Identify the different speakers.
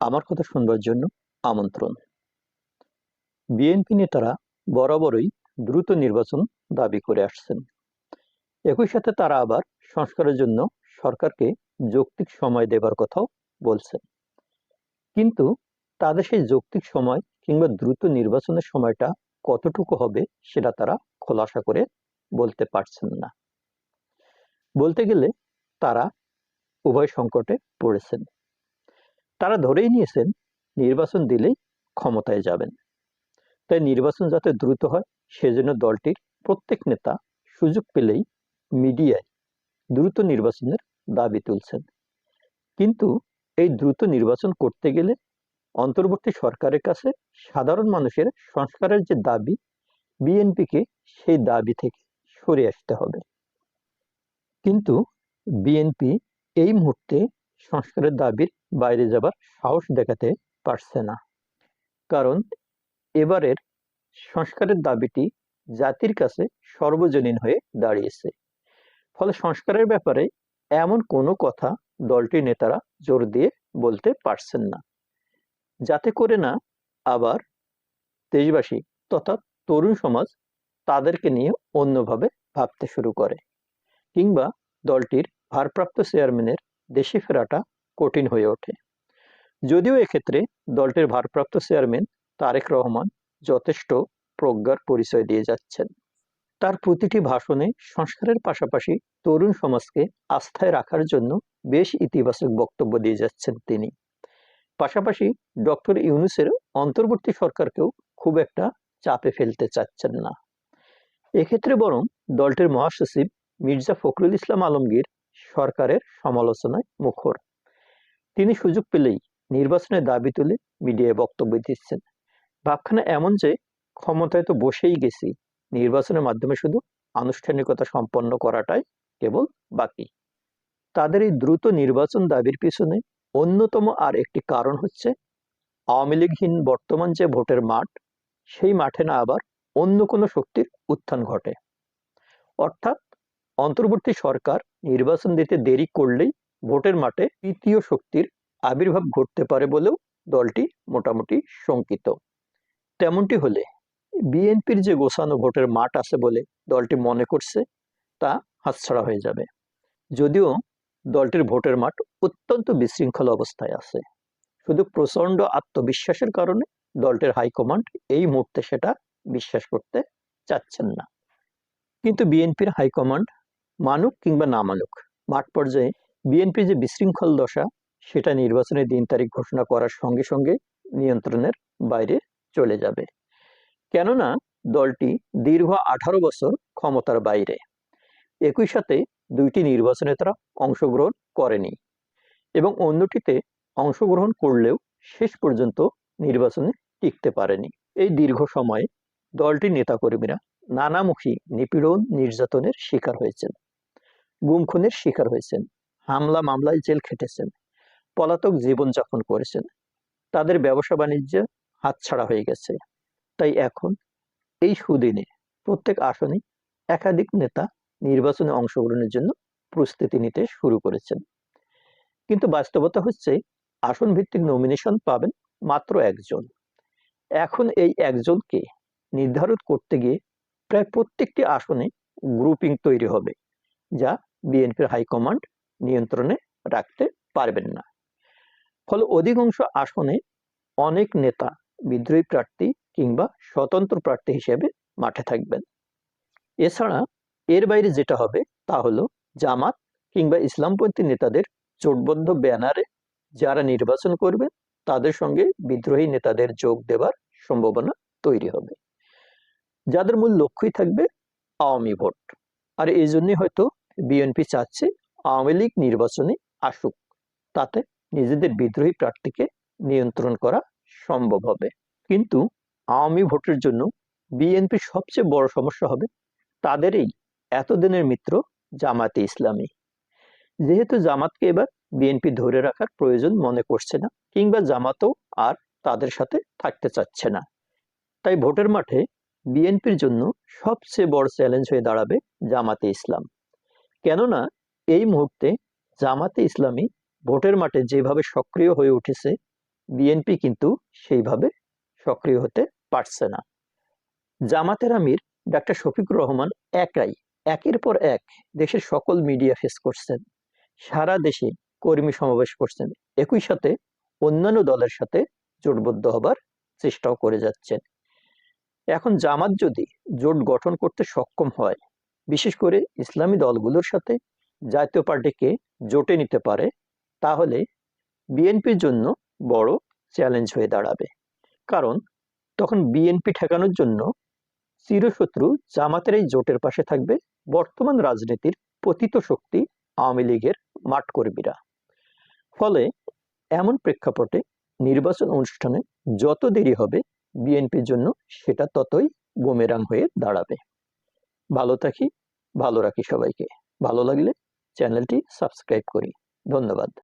Speaker 1: আমার কথা শুনবার জন্য আমন্ত্রণ। বিএনপি নেতারা বরাবরই দ্রুত নির্বাচন দাবি করে আসছেন। একই সাথে তারা আবার সংস্কারের জন্য সরকারকে যৌক্তিক সময় দেবার কথাও বলছেন। কিন্তু তাদের সেই যৌক্তিক সময় কিংবা দ্রুত নির্বাচনের সময়টা কতটুকু হবে সেটা তারা খোলাসা করে বলতে পারছেন না। বলতে গেলে তারা উভয় সংকটে পড়েছেন। তারা ধরেই নিয়েছেন নির্বাচন দিলেই ক্ষমতায় যাবেন। তাই নির্বাচন যাতে দ্রুত হয়, সেজন্য দলটির প্রত্যেক নেতা সুযোগ পেলেই মিডিয়ায় দ্রুত নির্বাচনের দাবি তুলছেন। কিন্তু এই দ্রুত নির্বাচন করতে গেলে অন্তর্বর্তী সরকারের কাছে সাধারণ মানুষের সংস্কারের যে দাবি, বিএনপিকে সেই দাবি থেকে সরে আসতে হবে। কিন্তু বিএনপি এই মুহূর্তে সংস্কারের দাবির বাইরে যাবার সাহস দেখাতে পারছে না। কারণ এবারের সংস্কারের দাবিটি জাতির কাছে সর্বজনীন হয়ে দাঁড়িয়েছে। ফলে সংস্কারের ব্যাপারে এমন কোনো কথা দলটির নেতারা জোর দিয়ে বলতে পারছেন না। যাতে করে না আবার দেশবাসী তথা তরুণ সমাজ তাদেরকে নিয়ে অন্যভাবে ভাবতে শুরু করে কিংবা দলটির ভারপ্রাপ্ত চেয়ারম্যানের দেশে ফেরাটা কঠিন হয়ে ওঠে। যদিও এক্ষেত্রে দলটির ভারপ্রাপ্ত চেয়ারম্যান তারেক রহমান যথেষ্ট প্রজ্ঞার পরিচয় দিয়ে যাচ্ছেন। তার প্রতিটি ভাষণে সংস্কারের পাশাপাশি তরুণ সমাজকে আস্থায় রাখার জন্য বেশ ইতিবাচক বক্তব্য দিয়ে যাচ্ছেন তিনি। পাশাপাশি ডক্টর ইউনুসের অন্তর্বর্তী সরকারকেও খুব একটা চাপে ফেলতে চাচ্ছেন না। এক্ষেত্রে বরং দলটির মহাসচিব মির্জা ফখরুল ইসলাম আলমগীর সরকারের সমালোচনায় মুখর। তিনি সুযোগ পেলেই নির্বাচনের দাবি তুলে মিডিয়ায় বক্তব্য দিচ্ছেন। ভাবখানা এমন যে, ক্ষমতায় তো বসেই গেছি, নির্বাচনের মাধ্যমে শুধু আনুষ্ঠানিকতা সম্পন্ন করাটাই কেবল বাকি। তাদের এই দ্রুত নির্বাচন দাবির পিছনে অন্যতম আর একটি কারণ হচ্ছে, আওয়ামী লীগহীন বর্তমান যে ভোটের মাঠ, সেই মাঠে না আবার অন্য কোনো শক্তির উত্থান ঘটে। অর্থাৎ অন্তর্বর্তী সরকার নির্বাচন দিতে দেরি করলেই ভোটের মাঠে তৃতীয় শক্তির আবির্ভাব ঘটতে পারে বলেও দলটি মোটামুটি শঙ্কিত। তেমনটি হলে বিএনপির যে গোছানো ভোটের মাঠ আছে বলে দলটি মনে করছে, তা হাতছাড়া হয়ে যাবে। যদিও দলটির ভোটের মাঠ অত্যন্ত বিশৃঙ্খল অবস্থায় আছে। শুধু প্রচণ্ড আত্মবিশ্বাসের কারণে দলটির হাইকমান্ড এই মুহূর্তে সেটা বিশ্বাস করতে চাচ্ছেন না। কিন্তু বিএনপির হাইকমান্ড মানুক কিংবা না মানুক, মাঠ পর্যায়ে বিএনপির যে বিশৃঙ্খল দশা, সেটা নির্বাচনের দিন তারিখ ঘোষণা করার সঙ্গে সঙ্গে নিয়ন্ত্রণের বাইরে চলে যাবে। কেননা, দলটি দীর্ঘ আঠারো বছর ক্ষমতার বাইরে। একই সাথে দুইটি নির্বাচনে তারা অংশগ্রহণ করেনি এবং অন্যটিতে অংশগ্রহণ করলেও শেষ পর্যন্ত নির্বাচনে টিকতে পারেনি। এই দীর্ঘ সময়ে দলটির নেতাকর্মীরা নানামুখী নিপীড়ন, নির্যাতনের শিকার হয়েছেন গুমখুনের শিকার হয়েছেন। হামলা মামলায় জেল খেটেছেন, পলাতক জীবনযাপন করেছেন। তাদের ব্যবসা বাণিজ্য হাতছাড়া হয়ে গেছে। তাই এখন এই সুদিনে প্রত্যেক আসনে একাধিক নেতা নির্বাচনে অংশগ্রহণের জন্য প্রস্তুতি নিতে শুরু করেছেন। কিন্তু বাস্তবতা হচ্ছে আসন ভিত্তিক নমিনেশন পাবেন মাত্র একজন। এখন এই একজনকে নির্ধারণ করতে গিয়ে প্রায় প্রত্যেকটি আসনে গ্রুপিং তৈরি হবে, যা বিএনপির হাইকমান্ড নিয়ন্ত্রণে রাখতে পারবেন না। ফলে অধিকাংশ আসনে অনেক নেতা, বিদ্রোহী প্রার্থী কিংবা স্বতন্ত্র প্রার্থী হিসেবে মাঠে থাকবেন। এছাড়া এর বাইরে যেটা হবে তা হলো জামাত কিংবা ইসলামপন্থী নেতাদের জোটবদ্ধ ব্যানারে যারা নির্বাচন করবেন তাদের সঙ্গে বিদ্রোহী নেতাদের যোগ দেবার সম্ভাবনা তৈরি হবে। যাদের মূল লক্ষ্যই থাকবে আওয়ামী ভোট। আর এই জন্যই হয়তো বিএনপি চাচ্ছে আওয়ামী লীগ নির্বাচনে আসুক, তাতে নিজেদের বিদ্রোহী প্রার্থীকে নিয়ন্ত্রণ করা সম্ভব হবে। কিন্তু আওয়ামী ভোটের জন্য বিএনপির সবচেয়ে বড় সমস্যা হবে তাদেরই এতদিনের মিত্র জামাতে ইসলামী। যেহেতু জামাতকে এবার বিএনপি ধরে রাখার প্রয়োজন মনে করছে না, কিংবা জামাতও আর তাদের সাথে থাকতে চাচ্ছে না। তাই ভোটের মাঠে বিএনপির জন্য সবচেয়ে বড় চ্যালেঞ্জ হয়ে দাঁড়াবে জামাতে ইসলাম। কেননা এই মুহূর্তে জামাতে ইসলামী ভোটের মাঠে যেভাবে সক্রিয় হয়ে উঠেছে, বিএনপি কিন্তু সেইভাবে সক্রিয় হতে পারছে না। জামাতের আমির ডাক্তার শফিকুর রহমান একাই, একের পর এক দেশের সকল মিডিয়া ফেস করছেন। সারা দেশে কর্মী সমাবেশ করছেন। একই সাথে অন্যান্য দলের সাথে জোটবদ্ধ হবার চেষ্টাও করে যাচ্ছেন। এখন জামাত যদি জোট গঠন করতে সক্ষম হয়, বিশেষ করে ইসলামী দলগুলোর সাথে জাতীয় পার্টিকে জোটে নিতে পারে, তাহলে বিএনপির জন্য বড় চ্যালেঞ্জ হয়ে দাঁড়াবে। কারণ তখন বিএনপি ঠেকানোর জন্য চিরশত্রু জামাতের এই জোটের পাশে থাকবে বর্তমান রাজনীতির পতিত শক্তি আওয়ামী লীগের মাঠ কর্মীরা ফলে এমন প্রেক্ষাপটে নির্বাচন অনুষ্ঠানে যত দেরি হবে বিএনপির জন্য সেটা ততই বুমেরাং হয়ে দাঁড়াবে। ভালো থাকি, ভালো রাখি সবাইকে। ভালো লাগলে চ্যানেলটি সাবস্ক্রাইব করি। ধন্যবাদ।